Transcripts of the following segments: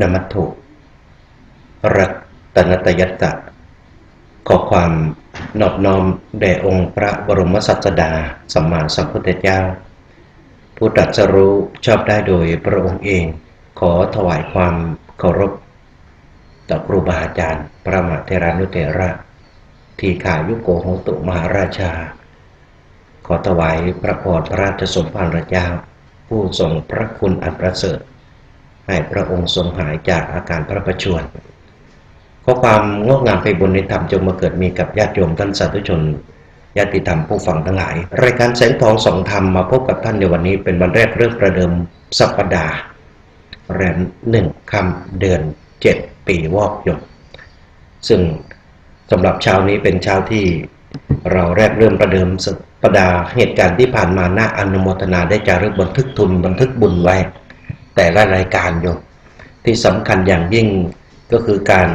นมัตถุรัตนตยัตตะขอความนอบน้อมแด่องค์พระบรมศาสดาสัมมาสัมพุทธเจ้า ผู้ตรัสรู้ชอบได้โดยพระองค์เอง ขอถวายความเคารพต่อครูบาอาจารย์ พระมหาเทรานุเถระ ทีขายุโกโหตุมหาราชา ขอถวายพระพรพระราชสมภารเจ้า ผู้ทรงพระคุณอันประเสริฐ ให้พระองค์ทรงหายจากอาการพระประชวรขอความงอกงามไปบนในธรรมจงมาเกิดมีกับญาติโยมท่านสาธุชนญาติธรรมผู้ฟังทั้งหลาย รายการแสงทองสองธรรมมาพบกับท่านในวันนี้เป็นวันแรกเรื่องประเดิมสัปดาห์แรมหนึ่งคำเดือนเจ็ดปีวอกยมซึ่งสำหรับเช้านี้เป็นเช้าที่เราแรกเริ่มประเดิม สัปดาเหตุการณ์ที่ผ่านมาน่าอนุโมทนาได้จารึกบันทึกทุนบันทึกบุญไว้ แต่ละรายการโยมที่สำคัญอย่างยิ่งก็คือการ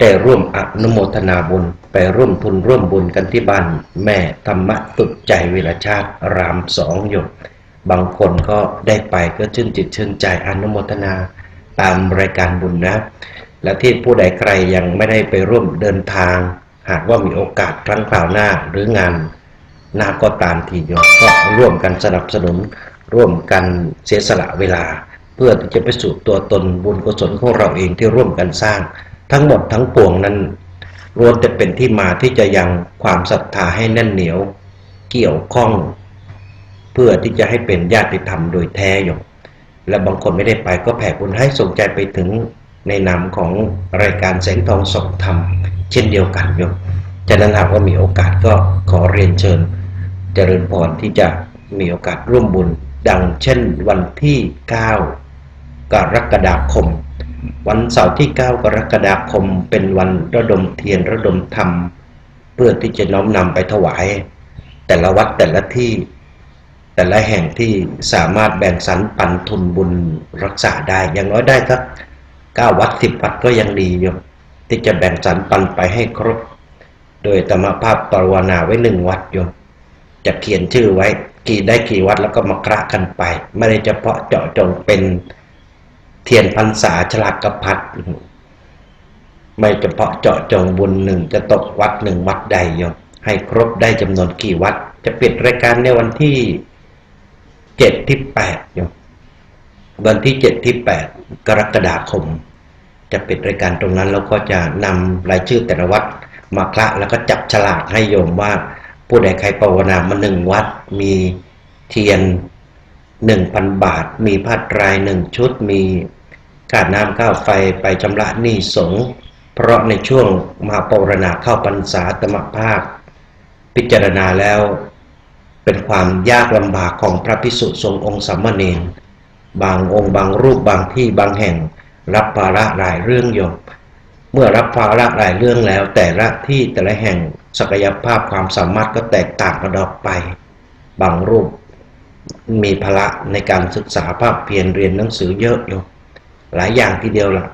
ได้ร่วมอนุโมทนาบุญไปร่วมทุนร่วมบุญกันที่บ้านแม่ธรรมะตุดใจวิรชาติรามสองโยมบางคนก็ได้ไปก็ชื่นจิตชื่นใจอนุโมทนาตามรายการบุญนะ และที่ผู้ใดใครยังไม่ได้ไปร่วมเดินทาง หากว่ามีโอกาสครั้งคราวหน้าหรืองาน น้าก็ตามทีโยมก็ร่วมกันสนับสนุน ร่วมกันเสียสละเวลา เพื่อที่จะไปสู่ตัวตนบุญกุศลของเราเองที่ร่วมกันสร้าง ทั้งหมดทั้งปวงนั้นรวมแต่เป็นที่มาที่จะยังความศรัทธาให้แน่นเหนียว เกี่ยวข้อง เพื่อที่จะให้เป็นญาติธรรมโดยแท้โยมและบางคนไม่ได้ไปก็แผ่บุญให้ส่งใจไปถึงในนามของรายการแสงทองส่องธรรม เช่นเดียวกันโยมฉะนั้นหากว่ามีโอกาสก็ขอเรียนเชิญ จริญพรที่จะมีโอกาสร่วมบุญ ดังเช่นวันที่ 9 กรกฎาคม วันเสาร์ที่ 9 กรกฎาคม เป็นวันระดมเทียนระดมธรรม เพื่อที่จะน้อมนำไปถวาย แต่ละวัดแต่ละที่ แต่ละแห่งที่สามารถแบ่งสรรปันทุนบุญรักษาได้ อย่างน้อยได้สักเก้าวัดสิบวัดก็ยังดีอยู่ที่จะแบ่งสรรปันไปให้ครบ โดยธรรมภาพปรวนาไว้หนึ่งวัดโยม จะเขียนชื่อไว้ กี่ได้กี่วัดแล้วก็มากระกันไป ไม่ได้เฉพาะเจาะจงเป็นเทียนพรรษาฉลากกระพัดไม่เฉพาะเจาะจงบุญหนึ่งจะตกวัดหนึ่งวัดใดโยมให้ครบได้จำนวนกี่วัด จะปิดรายการในวันที่เจ็ดที่แปดโยมวันที่เจ็ดที่แปดกรกฎาคม จะปิดรายการตรงนั้นแล้วก็จะนำรายชื่อแต่ละวัดมาคละแล้วก็จับฉลากให้โยมว่า ผู้ใดใครภาวนามาหนึ่งวัด มีเทียนหนึ่งพันบาท มีผ้าตรายหนึ่งชุด มีการน้ำข้าวไฟไปชำระหนี้สงเพราะในช่วงมหาปรณาเข้าพรรษาตมภาค พิจารณาแล้วเป็นความยากลำบากของพระพิสุทรงองค์สัมมาเนรบางองค์บางรูปบางที่บางแห่ง รับภาระหลายเรื่องโยม เมื่อรับภาระหลายเรื่องแล้ว แต่ละที่แต่ละแห่งศักยภาพความสามารถก็แตกต่างกันออกไป บางรูปมีภาระในการศึกษาภาพเพียรเรียนหนังสือเยอะโยมหลายอย่างทีเดียวละ่ะ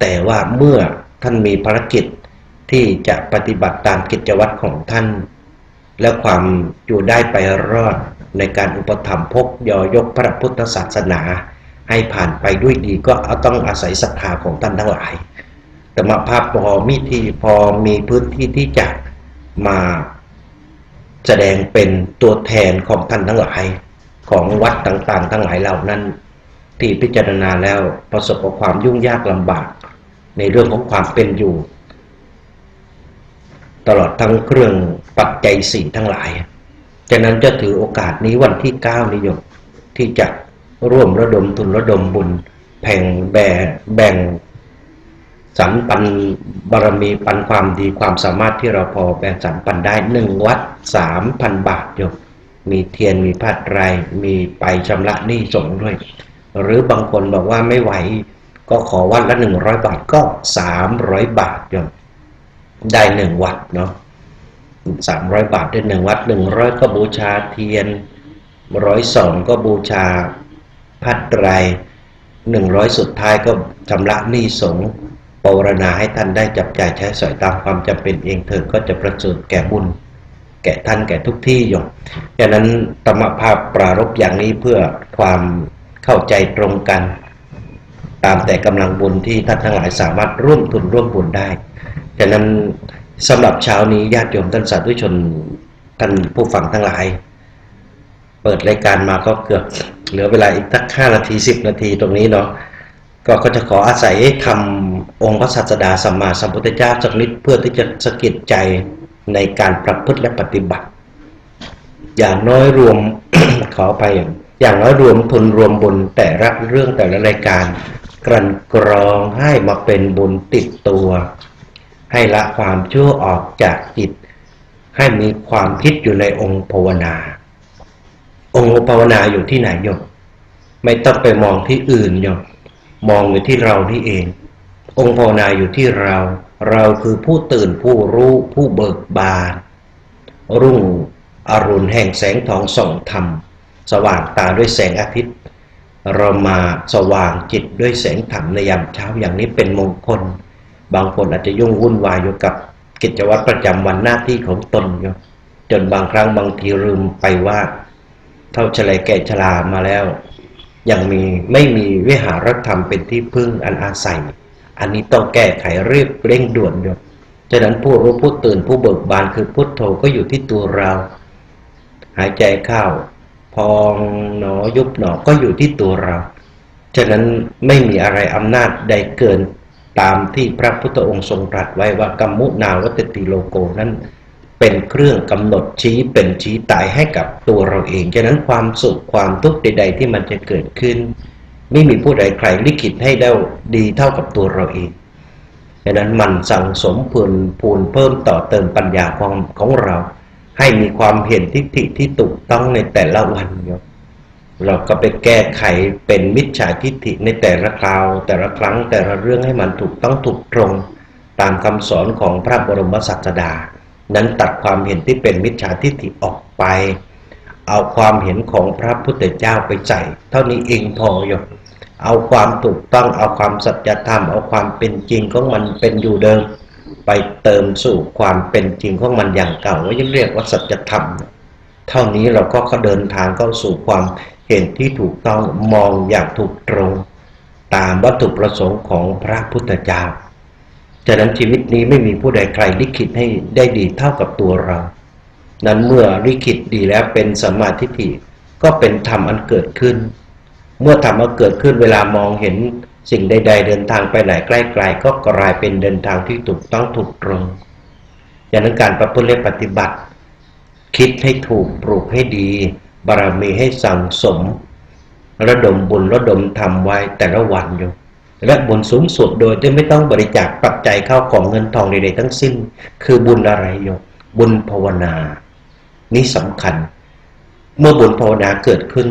แต่ว่าเมื่อท่านมีภารกิจที่จะปฏิบัติตามกิจวัตรของท่าน และความอยู่ได้ไปรอดในการอุปถัมภกยอยกพระพุทธศาสนา ให้ผ่านไปด้วยดีก็ต้องอาศัยศรัทธาของท่านทั้งหลาย มภาพพอมีที่พอมีพื้นที่ที่จะมาแสดงเป็นตัวแทนของท่านทั้งหลายของวัดต่างๆ ทั้งหลายเหล่านั้น ที่พิจารณาแล้วประสบกับความยุ่งยากลำบาก ในเรื่องของความเป็นอยู่ ตลอดทั้งเครื่องปัจจัยสี่ทั้งหลายฉะนั้นจะถือโอกาสนี้วันที่เก้านิยมที่จะร่วมระดมทุนระดมบุญแผ่งแบ่แบ่ง สรรปันบารมีปันความดีความสามารถที่เราพอแบ่งสรรปันได้หนึ่งวัดสามพันบาทโยมมีเทียนมีผ้าไตรมีไปชำระหนี้สงด้วย หรือบางคนบอกว่าไม่ไหว ก็ขอวัดละหนึ่งร้อยบาทก็สามร้อยบาทโยมได้หนึ่งวัดเนาะสามร้อยบาทได้หนึ่งวัดหนึ่งร้อยก็บูชาเทียนร้อยสองก็บูชาพัดไตรหนึ่งร้อยสุดท้ายก็ชำระหนี้สง ปรณาให้ท่านได้จับจ่ายใช้สอยตามความจำเป็นเองเถิดก็จะประเสริฐแก่บุญ แก่ท่านแก่ทุกที่อยงดังนั้นธรรมภาพปรารบอย่างนี้เพื่อความเข้าใจตรงกัน ตามแต่กำลังบุญที่ท่านทั้งหลายสามารถร่วมทุนร่วมบุญได้ฉะนั้นสำหรับเช้านี้ญาติโยมท่านสาธุชนท่านผู้ฟังทั้งหลาย เปิดรายการมาก็เกือบเหลือเวลาอีกสักห้านาทีสิบนาทีตรงนี้เนาะก็ก็จะขออาศัยทำ องค์พระศาสดาสัมมาสัมพุทธเจ้าสักนิดเพื่อที่จะสะกิดใจในการประพฤติและปฏิบัติ อย่างน้อยรวมขอไปอย่างน้อยรวมทุนรวมบุญแต่ละเรื่องแต่ละรายการ กลั่นกรองให้มาเป็นบุญติดตัว ให้ละความชั่วออกจากจิต ให้มีความคิดอยู่ในองค์ภาวนา องค์ภาวนาอยู่ที่ไหนโยมไม่ต้องไปมองที่อื่นโยมมองอยู่ที่เรานี่เอง องค์ภาวนาอยู่ที่เรา เราคือผู้ตื่นผู้รู้ผู้เบิกบาน รุ่งอรุณแห่งแสงทองส่องธรรม สว่างตาด้วยแสงอาทิตย์ เรามาสว่างจิตด้วยแสงธรรมในยามเช้าอย่างนี้เป็นมงคล บางคนอาจจะยุ่งวุ่นวายอยู่กับกิจวัตรประจำวันหน้าที่ของตนอยู่จนบางครั้งบางทีลืมไปว่า เท่าเฉลยแก่ชรามาแล้ว ยังมีไม่มีวิหารธรรมเป็นที่พึ่งอันอาศัย อันนี้ต้องแก้ไขเรียบเร่งด่วนอยู่ฉะนั้นผู้รู้ผู้ตื่นผู้เบิกบานคือพุทโธก็อยู่ที่ตัวเรา หายใจเข้าพองหนอยุบหนอก็อยู่ที่ตัวเรา ฉะนั้นไม่มีอะไรอำนาจใดเกินตามที่พระพุทธองค์ทรงตรัสไว้ว่ากรรมุนาวัตติโลโกนั้นเป็นเครื่องกำหนดชี้เป็นชี้ตายให้กับตัวเราเอง ฉะนั้นความสุขความทุกข์ใด ๆ ที่มันจะเกิดขึ้น ไม่มีผู้ใดใครลิขิตให้ได้ดีเท่ากับตัวเราเองฉะนั้นมันสั่งสมพูนพูนเพิ่มต่อเติมปัญญาความของเรา ให้มีความเห็นทิฏฐิที่ถูกต้องในแต่ละวันโยมเราก็ไปแก้ไขเป็นมิจฉาทิฏฐิในแต่ละคราว แต่ละครั้งแต่ละเรื่องให้มันถูกต้องถูกตรง ตามคำสอนของพระบรมศาสดา นั้นตัดความเห็นที่เป็นมิจฉาทิฏฐิออกไป เอาความเห็นของพระพุทธเจ้าไปใส่ เท่านี้เองพอโยมเอาความถูกต้องเอาความสัจธรรม เอาความเป็นจริงของมันเป็นอยู่เดิม ไปเติมสู่ความเป็นจริงของมันอย่างเก่าว่ายังเรียกว่าสัจธรรม เท่านี้เราก็เดินทางเข้าสู่ความเห็นที่ถูกต้องมองอย่างถูกตรง ตามวัตถุประสงค์ของพระพุทธเจ้าฉะนั้นชีวิตนี้ไม่มีผู้ใดใครลิขิตให้ได้ดีเท่ากับตัวเรา นั้นเมื่อลิขิตดีแล้วเป็นสมมาธิฏฐิก็เป็นธรรมอันเกิดขึ้น เมื่อธรรมอันเกิดขึ้นเวลามองเห็นสิ่งใด ๆ เดินทางไปไหนใกล้ๆก็กลายเป็นเดินทางที่ถูกต้องถูกตรงอย่างนั้นการประพฤติและปฏิบัติ คิดให้ถูกปลูกให้ดี บารมีให้สั่งสม ระดมบุญระดมทำไว้แต่ละวันอยู่และบุญสูงสุดโดยที่ไม่ต้องบริจาคปัจจัยเข้าของเงินทองใดๆทั้งสิ้น คือบุญอะไรอยู่บุญภาวนา นี่สำคัญ เมื่อบุญภาวนาเกิดขึ้น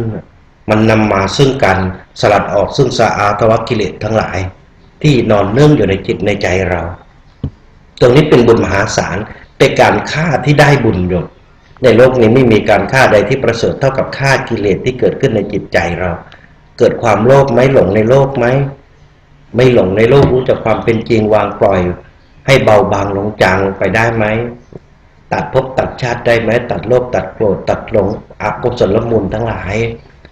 มันนำมาซึ่งการสลัดออกซึ่งสาอาทวกิเลสทั้งหลาย ที่นอนเนื่องอยู่ในจิตในใจเรา ตรงนี้เป็นบุญมหาศาลเป็นการฆ่าที่ได้บุญอยู่ในโลกนี้ไม่มีการฆ่าใดที่ประเสริฐเท่ากับฆ่ากิเลสที่เกิดขึ้นในจิตใจเรา เกิดความโลภไหมหลงในโลกไหมไม่หลงในโลกรู้จักความเป็นจริงวางปล่อย ให้เบาบางลงจางลงไปได้ไหม ตัดภพตัดชาติได้ไหมตัดโลภตัดโกรธตัดหลงอกุศลมูลทั้งหลาย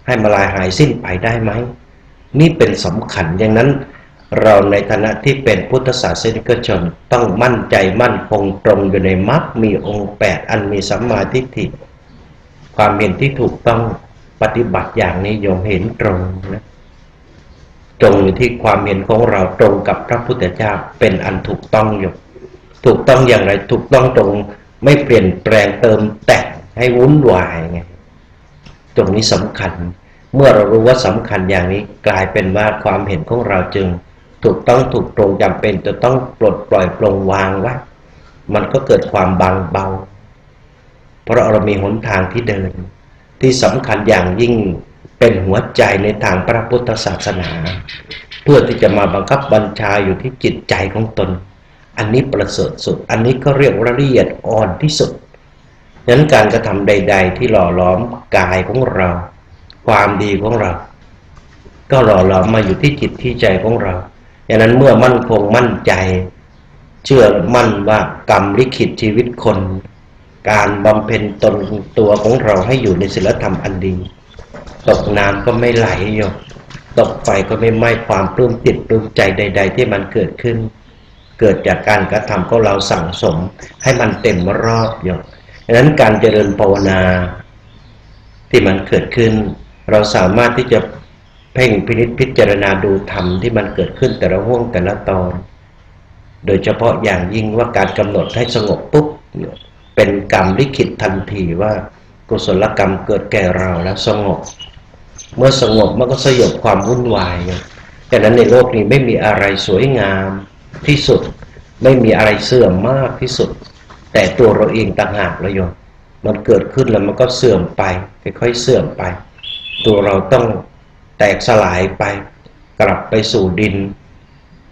ให้มาลายหายสิ้นไปได้ไหมนี่เป็นสำคัญอย่างนั้น เราในฐานะที่เป็นพุทธศาสนิกชนต้องมั่นใจมั่นคงตรงอยู่ในมรรคมีองค์แปดอันมีสัมมาทิฏฐิความเห็นที่ถูกต้องปฏิบัติอย่างนี้โยมเห็นตรงนะตรงอยู่ที่ความเห็นของเราตรงกับพระพุทธเจ้าเป็นอันถูกต้องอยู่ถูกต้องอย่างไรถูกต้องตรง ไม่เปลี่ยนแปลงเติมแต่งให้วุ่นวายไงตรงนี้สำคัญ เมื่อเรารู้ว่าสำคัญอย่างนี้กลายเป็นว่าความเห็นของเราจึง ถูกต้องถูกตรงจำเป็นจะต้องปลดปล่อยปลงวางไว้มันก็เกิดความบางเบา เพราะเรามีหนทางที่เดิน ที่สำคัญอย่างยิ่งเป็นหัวใจในทางพระพุทธศาสนา เพื่อที่จะมาบังคับบัญชาอยู่ที่จิตใจของตน อันนี้ประเสริฐสุด อันนี้ก็เรียกว่าละเอียดอ่อนที่สุดฉะนั้นการกระทำใด ๆ ที่หล่อล้อมกายของเรา ความดีของเรา ก็หล่อหลอมมาอยู่ที่จิตที่ใจของเราดังนั้นเมื่อมั่นคงมั่นใจ เชื่อมั่นว่ากรรมลิขิตชีวิตคน การบำเพ็ญตนตัวของเราให้อยู่ในศีลธรรมอันดี ตกน้ำก็ไม่ไหลโยตกไฟก็ไม่ไหม้ความปลื้มติดปลื้มใจใด ๆ ที่มันเกิดขึ้น เกิดจากการกระทำของเราสั่งสม ให้มันเต็มรอบโยมดังนั้นการเจริญภาวนาที่มันเกิดขึ้น เราสามารถที่จะเพ่งพินิจพิจารณาดูธรรมที่มันเกิดขึ้นแต่ละห่วงแต่ละตอน โดยเฉพาะอย่างยิ่งว่าการกำหนดให้สงบปุ๊บเป็นกรรมลิขิตทันทีว่ากุศลกรรมเกิดแก่เราแล้วสงบ เมื่อสงบมันก็สยบความวุ่นวายดังนั้นในโลกนี้ไม่มีอะไรสวยงาม ที่สุดไม่มีอะไรเสื่อมมากที่สุด แต่ตัวเราเองต่างหากเลยโยมมันเกิดขึ้นแล้วมันก็เสื่อมไปค่อยๆเสื่อมไป ตัวเราต้องแตกสลายไป กลับไปสู่ดิน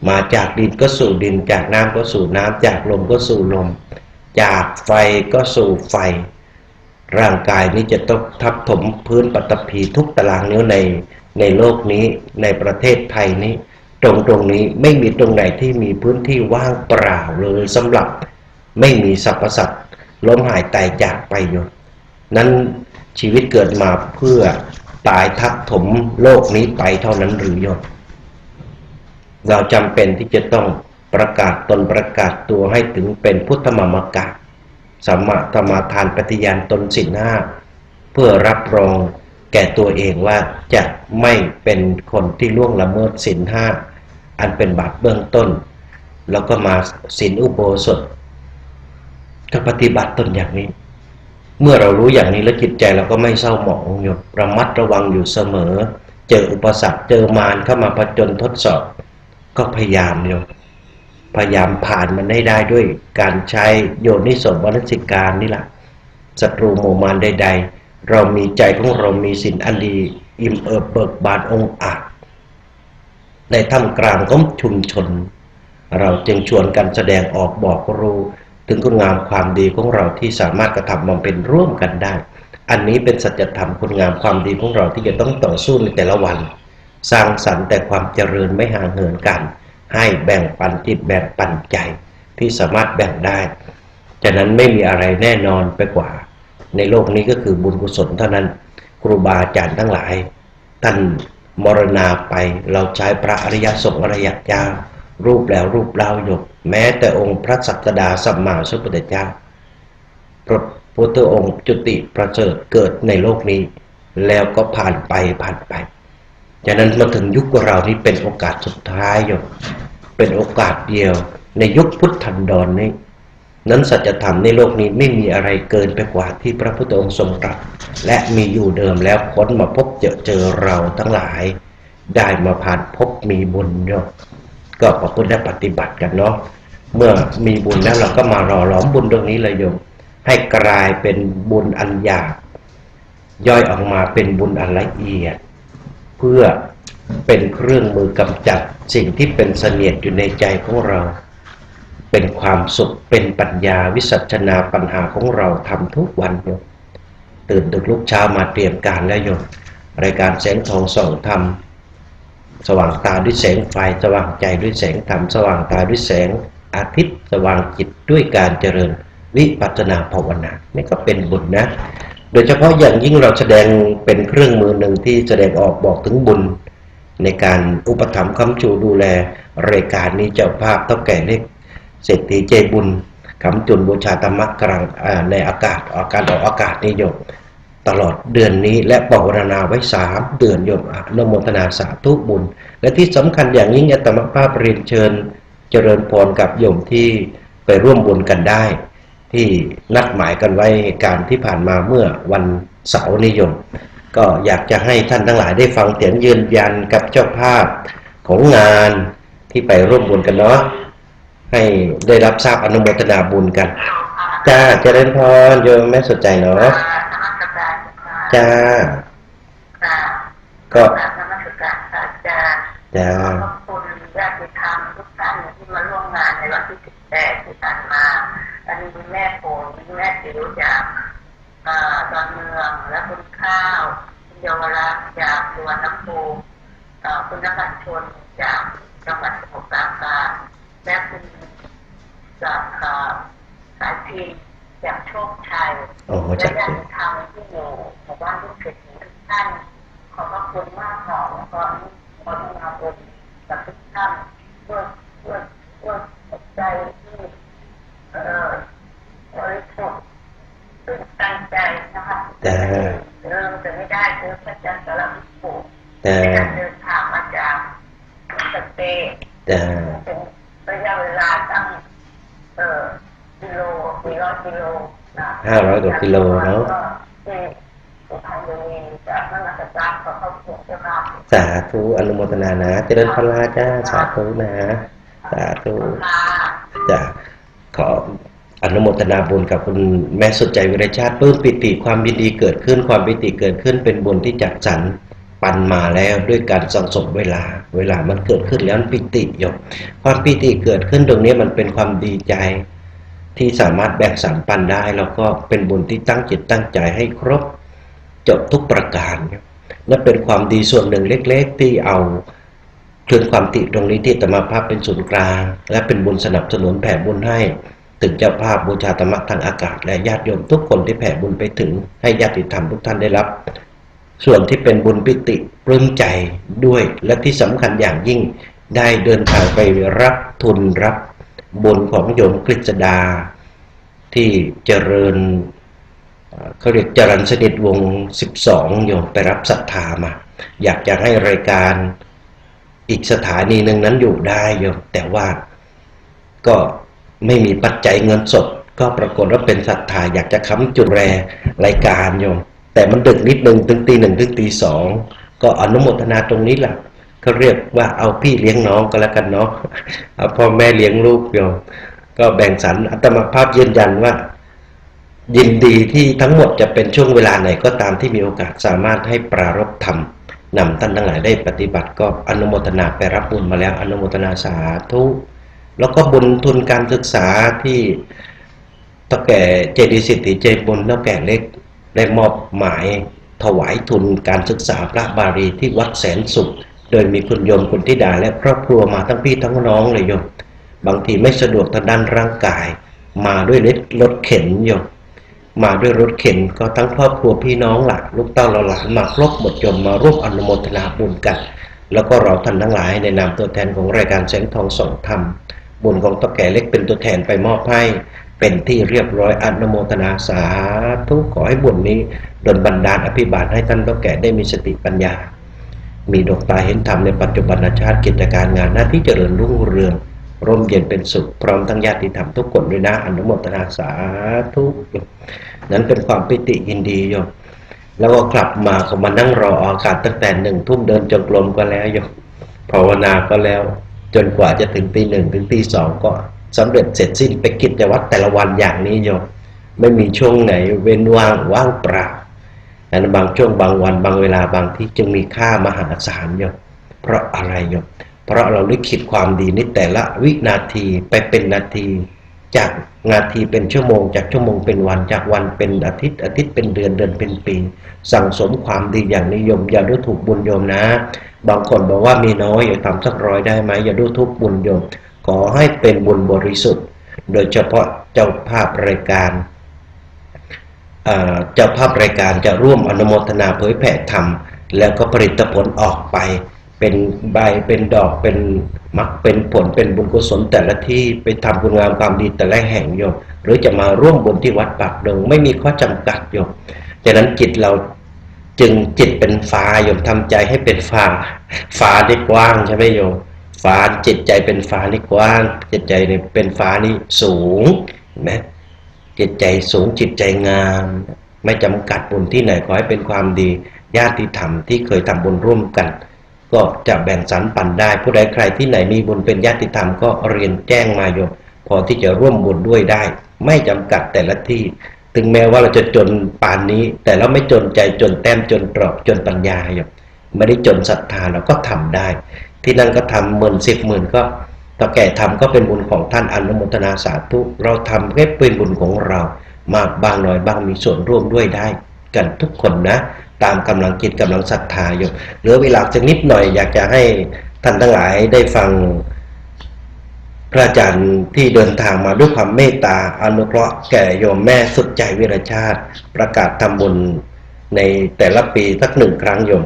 มาจากดินก็สู่ดิน จากน้ำก็สู่น้ำจากลมก็สู่ลม จากไฟก็สู่ไฟ ร่างกายนี้จะต้องทับถมพื้นปฐพีทุกตารางนิ้วในในโลกนี้ในประเทศไทยนี้ ตรงตรงนี้ไม่มีตรงไหนที่มีพื้นที่ว่างเปล่าเลยสำหรับไม่มีสรรพสัตว์ล้มหายตายจากไปอยู่นั้นชีวิตเกิดมาเพื่อตายทับถมโลกนี้ไปเท่านั้นหรือยมเราจำเป็นที่จะต้องประกาศตนประกาศตัวให้ถึงเป็นพุทธมามกะสัมมาธรรมาทานปฏิญาณตนสินห้าเพื่อรับรอง ก่ตัวเองว่าจะไม่เป็นคนที่ล่วงละเมิดสินห้าอันเป็นบาปเบื้องต้น แล้วก็มาสินอุโบสถก็ปฏิบัติตนอย่างนี้ เมื่อเรารู้อย่างนี้แล้วจิตใจเราก็ไม่เศร้าหมองอยู่ระมัดระวังอยู่เสมอ เจออุปสรรคเจอมารเข้ามาผจญทดสอบ ก็พยายามอยู่พยายามผ่านมันได้ได้ด้วยการใช้โยนิสมวรสิการนี่แหละศัตรูหมู่มารใด ๆ เรามีใจของเรามีสินอันดีอิ่มเอิบเบิกบานองอาจในท่ามกลางของชุมชน เราจึงชวนกันแสดงออกบอกรู้ถึงคุณงามความดีของเราที่สามารถกระทำมันเป็นร่วมกันได้ อันนี้เป็นสัจธรรมคุณงามความดีของเราที่จะต้องต่อสู้ในแต่ละวัน สร้างสรรค์แต่ความเจริญไม่ห่างเหินกัน ให้แบ่งปันจิตแบ่งปันใจที่สามารถแบ่งได้ฉะนั้นไม่มีอะไรแน่นอนไปกว่า ในโลกนี้ก็คือบุญกุศลเท่านั้น ครูบาอาจารย์ทั้งหลาย ท่านมรณาไปเราใช้พระอริยสงฆ์อริยเจ้ารูปแล้วรูปเล่าหยก แม้แต่องค์พระสัสดาสัมมาสัมพุทธเจ้าพระพุทธองค์จุติประเสริฐเกิดในโลกนี้ แล้วก็ผ่านไปผ่านไปจากนั้นมาถึงยุคเรานี้เป็นโอกาสสุดท้ายอยู่เป็นโอกาสเดียวในยุคพุทธันดรนนี้ นั้นสัจธรรมในโลกนี้ไม่มีอะไรเกินไปกว่าที่พระพุทธองค์ทรงตรัสและมีอยู่เดิมแล้วพ้นมาพบเจอเจอเราทั้งหลาย ได้มาผ่านพบมีบุญเนาะก็ประพฤติและปฏิบัติกันเนาะเมื่อมีบุญแล้วเราก็มารอหลอมบุญตรงนี้เลยโยมให้กลายเป็นบุญอันหยาบย่อยออกมาเป็นบุญอันละเอียด เพื่อเป็นเครื่องมือกำจัดสิ่งที่เป็นเสนียดอยู่ในใจของเรา เป็นความสุขเป็นปัญญาวิสัชนาปัญหาของเราทำทุกวันโยมตื่นตึกลุกเช้ามาเตรียมการแล้วโยมรายการแสงทองส่องธรรมสว่างตาด้วยแสงไฟสว่างใจด้วยแสงธรรมสว่างตาด้วยแสงอาทิตย์สว่างจิตด้วยการเจริญวิปัสสนาภาวนานี่ก็เป็นบุญนะ โดยเฉพาะอย่างยิ่งเราแสดงเป็นเครื่องมือหนึ่งที่แสดงออกบอกถึงบุญ ในการอุปถัมภ์คำชูดูแลรายการนี้เจ้าภาพเท่าแก่เล็ก เศรษฐีใจบุญคำจุนบูชาธรรมะกลางในอากาศออการออกอากาศนิยมตลอดเดือนนี้และปวารณาไว้สามเดือนโยมอนโมทนาสาธุบุญ และที่สำคัญอย่างยิ่งอัตมภาพเรียนเชิญ เจริญพรกับโยมที่ไปร่วมบุญกันได้ ที่นัดหมายกันไว้การที่ผ่านมาเมื่อวันเสาร์นิยม ก็อยากจะให้ท่านทั้งหลายได้ฟังเสียงยืนยันกับเจ้าภาพของงานที่ไปร่วมบุญกันเนาะ ให้ได้รับทราบอนุโมทนาบุญกัน จ้าเจริญพรโยมไม่สนใจเนาะจ้า ก็นมัสการพระอาจารย์จ้าขอบคุณญาติธรรมทุกท่านที่มาร่วมงานในวันที่18ที่ผ่านมาอันนี้แม่โผล่แม่จิ๋วจากอ่าดอนเมืองและคุณข้าวคุณเยาวราชจากสุวรรณภูมิอ่าคุณนภัสชนจากจังหวัดสมุทรปราการ และคุณจากอ่าสายพินจากโชคชัยโอ้โหและจัดญาเต็มติธรรมที่อยู่หมู่บ้านลูกเศรษฐีทุกท่านขอบพระคุณมากค่ะแล้วก็ขอทำงานบุญกับทุกท่านด้วยด้วยด้วยจิตใจที่เอ่อบริสุทธิ์ตื่นตั้งใจนะคะจ้าเริ่มจะไม่ได้คือพระอาจารย์สารพิภูจ้าในการเดินทางมาจากสเปนจ้าเป็น ระยะเวลาตั้งเออกิโลสี่ร้อยกิโลนะห้าร้อยกว่ากิโลเนาะสาธุอนุโมทนานะเจริญพลาจ้าสาธุนะสาธุค่ะจะขออนุโมทนาบุญกับคุณแม่สุดใจวิรชาติปลื้มปิติความยินดีเกิดขึ้นความปิติเกิดขึ้นเป็นบุญที่จัดสรร ปันมาแล้วด้วยการสังสมเวลา เวลามันเกิดขึ้นแล้วมันปิติโยมความปิติเกิดขึ้นตรงนี้มันเป็นความดีใจ ที่สามารถแบ่งสรรปันได้ แล้วก็เป็นบุญที่ตั้งจิตตั้งใจให้ครบจบทุกประการนั่นเป็นความดีส่วนหนึ่งเล็ก ๆ ที่เอาคลื่นความติตรงนี้ที่ธรรมภาพเป็นศูนย์กลาง และเป็นบุญสนับสนุนแผ่บุญให้ถึงเจ้าภาพบูชาธรรมะทางอากาศ และญาติโยมทุกคนที่แผ่บุญไปถึงให้ญาติธรรมทุกท่านได้รับ ส่วนที่เป็นบุญปิติปลื้มใจด้วย และที่สำคัญอย่างยิ่งได้เดินทางไปรับทุนรับบุญของโยมกฤษดา ที่เจริญเขาเรียกจรันสนิทวง 12 โยมไปรับศรัทธามา อยากจะให้รายการอีกสถานีหนึ่งนั้นอยู่ได้โยมแต่ว่าก็ไม่มีปัจจัยเงินสด ก็ปรากฏว่าเป็นศรัทธาอยากจะค้ำจุนแรรายการโยม แต่มันดึกนิดหนึ่งถึงตีหนึ่งถึงตีสองก็อนุโมทนาตรงนี้แหละเขาเรียกว่าเอาพี่เลี้ยงน้องก็แล้วกันเนาะเอาพ่อแม่เลี้ยงลูกโยมก็แบ่งสรรอัตมาภาพยืนยันว่า ยินดีที่ทั้งหมดจะเป็นช่วงเวลาไหนก็ตามที่มีโอกาสสามารถให้ปรารบธรรมนำท่านทั้งหลายได้ปฏิบัติก็อนุโมทนาไปรับบุญมาแล้วอนุโมทนาสาธุแล้วก็บุญทุนการศึกษาที่ตะแก่เจดีสิทธิเจบุญตะแก่เล็ก ได้มอบหมายถวายทุนการศึกษาพระบาลีที่วัดแสนสุข โดยมีคุณโยมคุณธิดาและครอบครัวมาทั้งพี่ทั้งน้องเลยโยม บางทีไม่สะดวกทางด้านร่างกาย มาด้วยรถเข็นโยม มาด้วยรถเข็นก็ทั้งครอบครัวพี่น้องหละลูกเต้าเราหลานมาครบหมดยมมาร่วมอนุโมทนาบุญกัน แล้วก็เราท่านทั้งหลายในนามตัวแทนของรายการแสงทองส่องธรรมบุญของตะแก่เล็กเป็นตัวแทนไปมอบให้ เป็นที่เรียบร้อยอนุโมทนาสาธุขอให้บุญนี้ดลบันดาลอภิบาลให้ท่านตะแก่ได้มีสติปัญญา มีดวงตาเห็นธรรมในปัจจุบันชาติกิจการงานหน้าที่เจริญรุ่งเรือง ร่มเย็นเป็นสุข พร้อมทั้งญาติธรรมทุกคนด้วยนะอนุโมทนาสาธุนั้นเป็นความปิติยินดีโยมแล้วก็กลับมาก็มานั่งรออากาศตั้งแต่หนึ่งทุ่มเดินจงกรมก็แล้วโยมภาวนาก็แล้ว จนกว่าจะถึงตีหนึ่งถึงตีสองก็ สำเร็จเสร็จสิ้นไปกิจวัตรแต่ละวันอย่างนี้โยมไม่มีช่วงไหนเว้นว่างว่างเปล่าอันบางช่วงบางวันบางเวลาบางที่จึงมีค่ามหาศาลโยมเพราะอะไรโยมเพราะเราลิขิตความดีนี้แต่ละวินาทีไปเป็นนาที จากนาทีเป็นชั่วโมง จากชั่วโมงเป็นวันจากวันเป็นอาทิตย์อาทิตย์เป็นเดือนเดือนเป็นปี สั่งสมความดีอย่างนิยม อย่าดูถูกบุญโยมนะ บางคนบอกว่ามีน้อยอย่าทำสักร้อยได้ไหมอย่าดูทุกบุญโยม ขอให้เป็นบุญบริสุทธิ์ โดยเฉพาะเจ้าภาพรายการเจ้าภาพรายการจะร่วมอนุโมทนาเผยแผ่ธรรม แล้วก็ผลิตผลออกไป เป็นใบเป็นดอกเป็นมักเป็นผลเป็นบุญกุศลแต่ละที่ไปทำคุณงามความดีแต่ละแห่งโยมหรือจะมาร่วมบุญที่วัดปากดงไม่มีข้อจำกัดโยมดังนั้นจิตเราจึงจิตเป็นฟ้าโยมทำใจให้เป็นฟ้าฟ้าได้กว้างใช่ไหมโยม ฟ้าจิตใจเป็นฟ้านี่กว้าง จิตใจเนี่ยเป็นฟ้านี่สูงนไหมจิตใจสูงจิตใจงาม ไม่จำกัดบุญที่ไหนขอให้เป็นความดีญาติธรรมที่เคยทำบุญร่วมกัน ก็จะแบ่งสรรปันได้ ผู้ใดใครที่ไหนมีบุญเป็นญาติธรรมก็เรียนแจ้งมาโยมพอที่จะร่วมบุญด้วยได้ ไม่จำกัดแต่ละที่ ถึงแม้ว่าเราจะจนป่านนี้ แต่เราไม่จนใจจนแต้มจนตรอกจนปัญญาโยมไม่ได้จนศรัทธาเราก็ทำได้ ที่นั่นก็ทำหมื่นสิบหมื่นก็ต่อแก่ทำก็เป็นบุญของท่านอนุโมทนาสาธุเราทำแค่เป็นบุญของเรามากบางน้อยบางมีส่วนร่วมด้วยได้ กันทุกคนนะ ตามกำลังจิตกำลังศรัทธาอยู่เหลือเวลาจะนิดหน่อย อยากจะให้ท่านทั้งหลายได้ฟัง พระอาจารย์ที่เดินทางมาด้วยความเมตตาอนุเคราะห์แก่โยมแม่สุดใจวิรชาติ ประกาศทำบุญในแต่ละปีสักหนึ่งครั้งโยม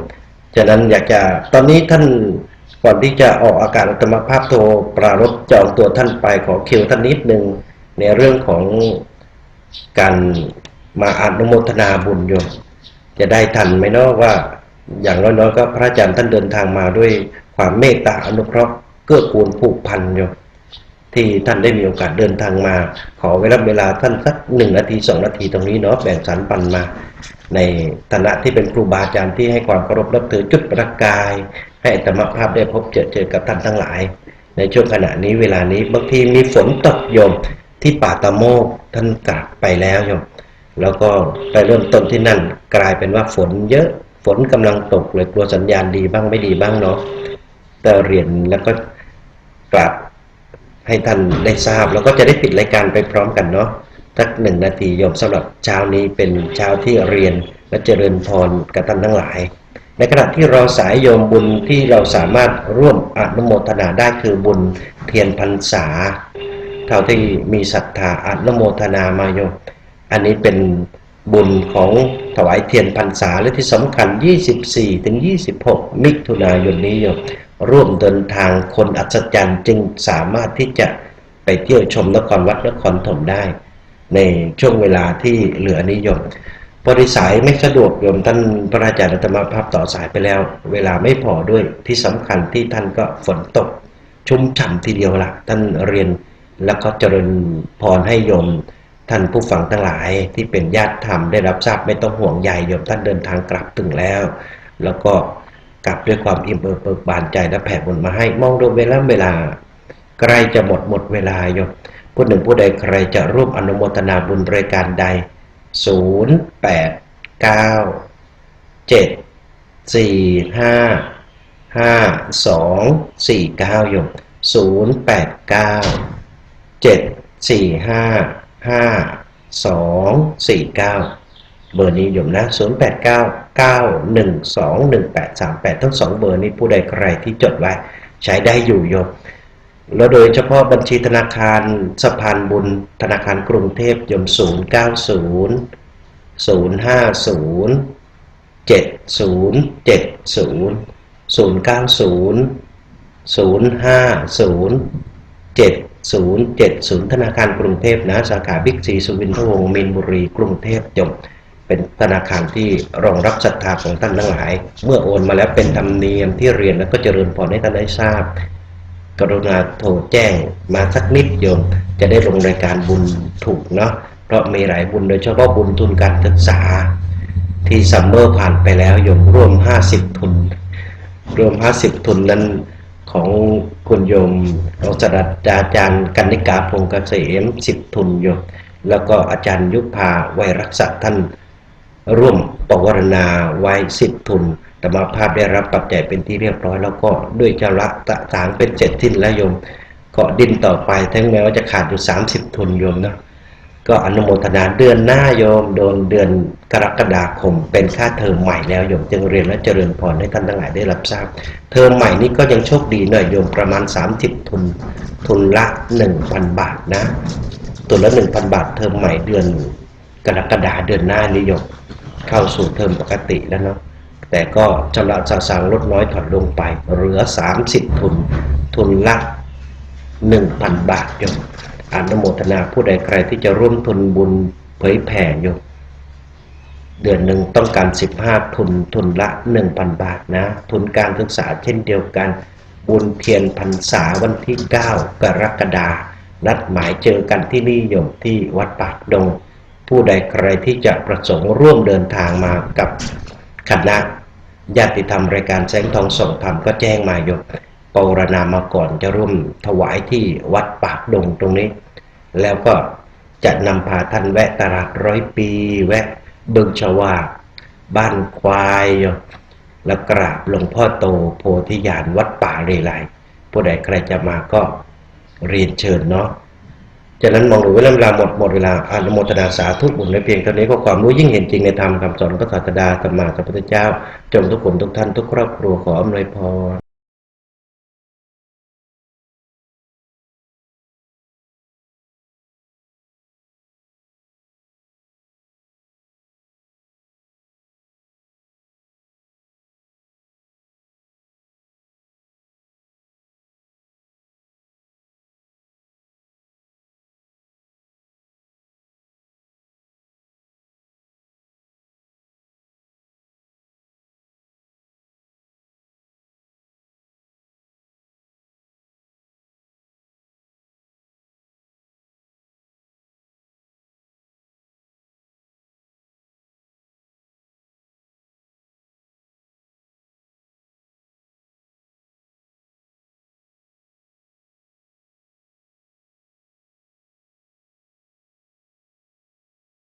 ฉะนั้นอยากจะตอนนี้ท่าน ก่อนที่จะออกอากาศอัตมภาพโทรปรารบจองตัวท่านไปขอคิวท่านนิดหนึ่งในเรื่องของการมาอนุโมทนาบุญโยมจะได้ทันไหมเนาะว่าอย่างน้อยๆก็พระอาจารย์ท่านเดินทางมาด้วยความเมตตาอนุเคราะห์เกื้อกูลผูกพันโยม ที่ท่านได้มีโอกาสเดินทางมา ขอเวลาเวลาท่านสักหนึ่งนาทีสองนาทีตรงนี้เนาะแบ่งสรรปันมา ในฐานะที่เป็นครูบาอาจารย์ที่ให้ความเคารพนับถือจุดประกาย ให้อัตมภาพได้พบเจอเจอกับท่านทั้งหลาย ในช่วงขณะนี้เวลานี้บางทีมีฝนตกโยมที่ป่าตะโมกท่านกลับไปแล้วโยมแล้วก็ไปเริ่มต้นที่นั่นกลายเป็นว่าฝนเยอะฝนกำลังตกเลยกลัวสัญญาณดีบ้างไม่ดีบ้างเนาะแต่เรียนแล้วก็กลับ ให้ท่านได้ทราบ แล้วก็จะได้ปิดรายการไปพร้อมกันเนาะสักหนึ่งนาทีโยมสำหรับเช้านี้เป็นเช้าที่เรียนและเจริญพรกับท่านทั้งหลาย ในขณะที่เราสายโยมบุญที่เราสามารถร่วมอนุโมทนาได้คือบุญเทียนพรรษา เท่าที่มีศรัทธาอนุโมทนามาโยม อันนี้เป็นบุญของถวายเทียนพรรษาและที่สำคัญ 24ถึง26 มิถุนายนนี้โยม ร่วมเดินทางคนอัศจรรย์จึงสามารถที่จะไปเที่ยวชมนครวัดนครถมได้ ในช่วงเวลาที่เหลือนิยมบริสายไม่สะดวกโยมท่านพระอาจารย์รัตมาภาพต่อสายไปแล้ว เวลาไม่พอด้วยที่สำคัญที่ท่านก็ฝนตก ชุ่มฉ่ำทีเดียวละท่านเรียนแล้วก็เจริญพรให้โยม ท่านผู้ฟังทั้งหลายที่เป็นญาติธรรมได้รับทราบไม่ต้องห่วงใยโยมท่านเดินทางกลับถึงแล้ว แล้วก็ กลับด้วยความอิ่มเอิบเบิกบานใจและแผ่บุญมาให้มองดูเวลาเวลาใกล้จะหมดหมดเวลาโยมผู้หนึ่งผู้ใดใครจะร่วมอนุโมทนาบุญรายการใด 0 8 9 7 4 5 5 2 4 9โยม0 8 9 7 4 5ห้าสองสี่ เบอร์นี้อยู่นะศูนย์แปดเก้าเก้าหนึ่งสองหนึ่งแปดสามแปดทั้งสองเบอร์นี้ผู้ใดใครที่จดไว้ ใช้ได้อยู่โยม แล้วโดยเฉพาะบัญชีธนาคารสะพานบุญธนาคารกรุงเทพยมศูนย์เก้าศูนย์ศูนย์ห้าศูนย์เจ็ดศูนย์เจ็ดศูนย์ศูนย์เก้าศูนย์ศูนย์ห้าศูนย์เจ็ด070 ธนาคารกรุงเทพนะ สาขาบิ๊กซีสุวินทวงศ์มีนบุรี กรุงเทพจม เป็นธนาคารที่รองรับศรัทธาของท่านทั้งหลาย เมื่อโอนมาแล้วเป็นธรรมเนียมที่เรียนแล้วก็เจริญพรให้ท่านได้ทราบ กรุณาโทรแจ้งมาสักนิดโยม จะได้ลงรายการบุญถูกเนาะเพราะมีหลายบุญโดยเฉพาะบุญทุนการศึกษา ที่ซัมเมอร์ผ่านไปแล้วโยมร่วม 50 ทุน รวม 50 ทุนนั้นของคุณโยมรองศาสตราจารย์กันนิกาพงศ์เกษมสิบทุนโยมแล้วก็อาจารย์ยุพาไวรักษะท่าน ร่วมปวารณาไว้สิบทุนธรรมภาพได้รับปัจจัยเป็นที่เรียบร้อย แล้วก็ด้วยเจ้าละตะสางเป็นเจ็ดทิ้นแล้วโยมก็ดินต่อไปทั้งแม้ว่าจะขาดอยู่สามสิบทุนโยมเนาะก็อนุโมทนาเดือนหน้าโยม โดนเดือนกรกฎาคม เป็นค่าเทอมใหม่แล้วโยมจึงเรียนและเจริญพรให้ท่านทั้งหลายได้รับทราบ เทอมใหม่นี้ก็ยังโชคดีหน่อยโยมประมาณ 30 ทุน ทุนละ 1,000 บาทนะ ทุนละ 1,000 บาทเทอมใหม่เดือนกรกฎาเดือนหน้านี้โยม เข้าสู่เทอมปกติแล้วเนาะแต่ก็ชำระสะสางลดน้อยถอดลงไป เหลือ 30 ทุน ทุนละ 1,000 บาทโยมอนุโมทนาผู้ใดใครที่จะร่วมทุนบุญเผยแผ่โยมเดือนหนึ่งต้องการ 15 ทุนทุนละ 1,000 บาทนะ ทุนการศึกษาเช่นเดียวกัน บุญเทียนพรรษาวันที่ 9 กรกฎานัดหมายเจอกันที่นี่โยมที่วัดปากดง ผู้ใดใครที่จะประสงค์ร่วมเดินทางมากับคณะญาติธรรมรายการแสงทองส่งธรรมก็แจ้งมาโยมปรณามาก่อนจะร่วมถวายที่วัดปากดงตรงนี้ แล้วก็จะนำพาท่านแวะตลาดร้อยปี แวะบึงชวาบ้านควายโยแล้วกราบหลวงพ่อโตโพธิญาณวัดป่าเรไลผู้ใดใครจะมาก็เรียนเชิญเนาะ จากนั้นมองดูเวลาเวลาหมดหมดเวลาอนุโมทนาสาธุบุญในเพียงเท่านี้ก็ความรู้ยิ่งเห็นจริงในธรรมคำสอนพระศาสดาธรรมาสัมพุทธเจ้า จงทุกคนทุกท่านทุกครอบครัวขออำนวยพร